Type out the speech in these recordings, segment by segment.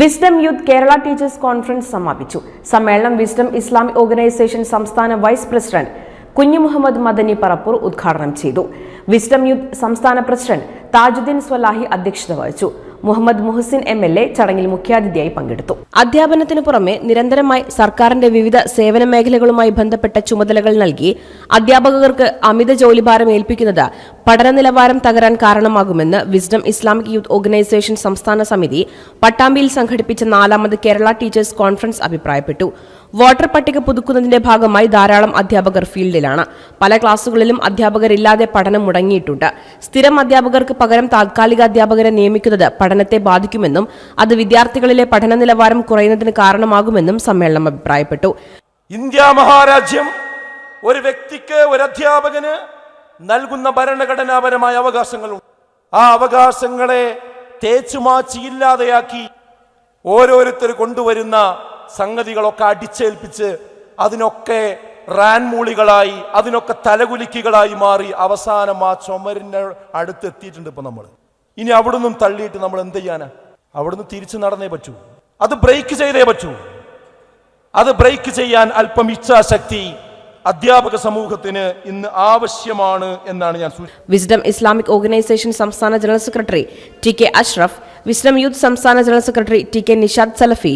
Wisdom youth Kerala teachers conference സമാപിച്ചു. സമ്മേളനം wisdom Islamic organisation സംസ്ഥാന വൈസ് പ്രസിഡന്റ് കുഞ്ഞു മുഹമ്മദ് മദനി പറപ്പൂർ ഉദ്ഘാടനം ചെയ്തു. വിസ്ഡം യൂത്ത് സംസ്ഥാന പ്രസിഡന്റ് താജുദ്ദീൻ സ്വലാഹി അധ്യക്ഷത വഹിച്ചു. Muhammad Muhasin M L A ചടങ്ങിൽ മുഖ്യാതിഥിയായി പങ്കെടുത്തു. അധ്യാപനത്തിനു പുറമെ നിരന്തരമായി സർക്കാരിന്റെ വിവിധ സേവന മേഖലകളുമായി ബന്ധപ്പെട്ട ചുമതലകൾ നൽകി അധ്യാപകർക്ക് അമിത ജോലിഭാരം ഏൽപ്പിക്കുന്നത് പഠന നിലവാരം തകരാൻ കാരണമാകുമെന്ന് വിസ്ഡം ഇസ്ലാമിക് യൂത്ത് ഓർഗനൈസേഷൻ സംസ്ഥാന സമിതി പട്ടാമ്പിയിൽ സംഘടിപ്പിച്ച നാലാമത് കേരള ടീച്ചേഴ്സ് കോൺഫറൻസ് അഭിപ്രായപ്പെട്ടു. വോട്ടർ പട്ടിക പുതുക്കുന്നതിന്റെ ഭാഗമായി ധാരാളം അധ്യാപകർ ഫീൽഡിലാണ്. പല ക്ലാസുകളിലും അധ്യാപകരില്ലാതെ പഠനം മുടങ്ങിയിട്ടുണ്ട്. സ്ഥിരം അധ്യാപകർക്ക് പകരം താൽക്കാലിക അധ്യാപകരെ നിയമിക്കുന്നത് പഠനത്തെ ബാധിക്കുമെന്നും അത് വിദ്യാർത്ഥികളിലെ പഠന നിലവാരം കുറയുന്നതിന് കാരണമാകുമെന്നും സമ്മേളനം അഭിപ്രായപ്പെട്ടു. ഇന്ത്യ മഹാരാജ്യം ഒരു വ്യക്തിക്ക് ഒരു അധ്യാപകന് നൽകുന്ന ഭരണഘടനാപരമായ അവകാശങ്ങളുണ്ട്. ആ അവകാശങ്ങളെ തേച്ചുമാച്ചി ഇല്ലാതെയാക്കി ഓരോരുത്തർ കൊണ്ടുവരുന്ന സംഗതികളൊക്കെ അടിച്ചേൽപ്പിച്ച് അതിനൊക്കെ റാൻമൂളികളായി അതിനൊക്കെ തലകുലിക്കുകളായി മാറി അവസാനം ആ ചുമരിന്റെ അടുത്തെത്തിയിട്ടുണ്ട് ഇപ്പം നമ്മൾ. ഇനി അവിടുന്ന് തള്ളിയിട്ട് നമ്മൾ എന്ത് ചെയ്യാനാ? അവിടുന്ന് തിരിച്ചു നടന്നേ പറ്റൂ. അത് ബ്രേക്ക് ചെയ്തേ പറ്റൂ. അത് ബ്രേക്ക് ചെയ്യാൻ അല്പം ഇച്ഛാശക്തി അധ്യാപക സമൂഹത്തിന് ഇന്ന് ആവശ്യമാണ് എന്നാണ് ഞാൻ വിസ്ഡം ഇസ്ലാമിക് ഓർഗനൈസേഷൻ സംസ്ഥാന general secretary T K Ashraf wisdom youth സംസ്ഥാന general secretary T K Nishad Salafi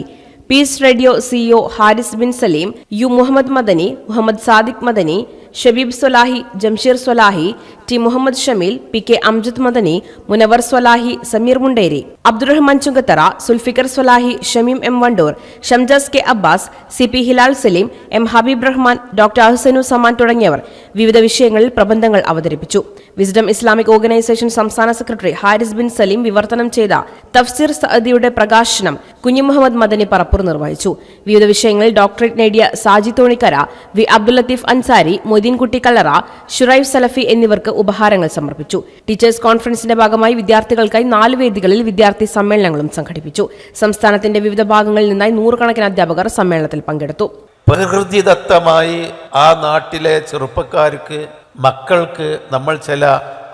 peace radio CEO Haris bin Salim U Muhammad Madani Muhammad Sadiq Madani Shabeeb Swalahi Jamsheer Swalahi T Muhammad Shameel P K Amjad Madani Munavar Swalahi Sameer Munderi Abdurahman Chungathara Sulfikar Swalahi Shameem M Vandoor Shamjas K Abbas C P Hilal Salim M Habeeb Rahman doctor Ahsanu Saman തുടങ്ങിയവർ വിവിധ വിഷയങ്ങളിൽ പ്രബന്ധങ്ങൾ അവതരിപ്പിച്ചു. Wisdom Islamic organisation സംസ്ഥാന secretary Haris bin Saleem വിവർത്തനം ചെയ്ത തഫ്സീർ സഅദിയുടെ പ്രകാശനം കുഞ്ഞു മുഹമ്മദ് മദനി പറപ്പൂർ നിർവഹിച്ചു. വിവിധ വിഷയങ്ങളിൽ ഡോക്ടറേറ്റ് നേടിയ സാജി തോണിക്കര വി അബ്ദുൽ ലത്തീഫ് അൻസാരി മൊയ്തീൻകുട്ടി കല്ലറ ഷുറൈഫ് സലഫി എന്നിവർക്ക് ഉപഹാരങ്ങൾ സമർപ്പിച്ചു. ടീച്ചേഴ്സ് കോൺഫറൻസിന്റെ ഭാഗമായി വിദ്യാർത്ഥികൾക്കായി നാല് വേദികളിൽ വിദ്യാർത്ഥി സമ്മേളനങ്ങളും സംഘടിപ്പിച്ചു. സംസ്ഥാനത്തിന്റെ വിവിധ ഭാഗങ്ങളിൽ നിന്നായി നൂറുകണക്കിന് അധ്യാപകർ സമ്മേളനത്തിൽ പങ്കെടുത്തു. പ്രകൃതിദത്തമായി ആ നാട്ടിലെ ചെറുപ്പക്കാർക്ക് മക്കൾക്ക് നമ്മൾ ചില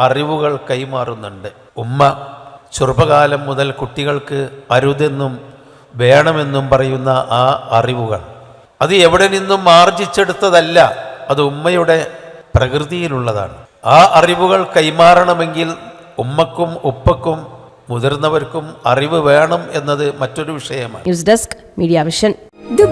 അറിവുകൾ കൈമാറുന്നുണ്ട്. ഉമ്മ ചെറുപ്പകാലം മുതൽ കുട്ടികൾക്ക് അരുതെന്നും വേണമെന്നും പറയുന്ന ആ അറിവുകൾ. അത് എവിടെ നിന്നും മാർജിച്ചെടുത്തതല്ല അത് ഉമ്മയുടെ പ്രകൃതിയിലുള്ളതാണ്. ആ അറിവുകൾ കൈമാറണമെങ്കിൽ ഉമ്മക്കും ഉപ്പക്കും മുതിർന്നവർക്കും അറിവ് വേണം എന്നത് മറ്റൊരു വിഷയമാണ്. News desk media vision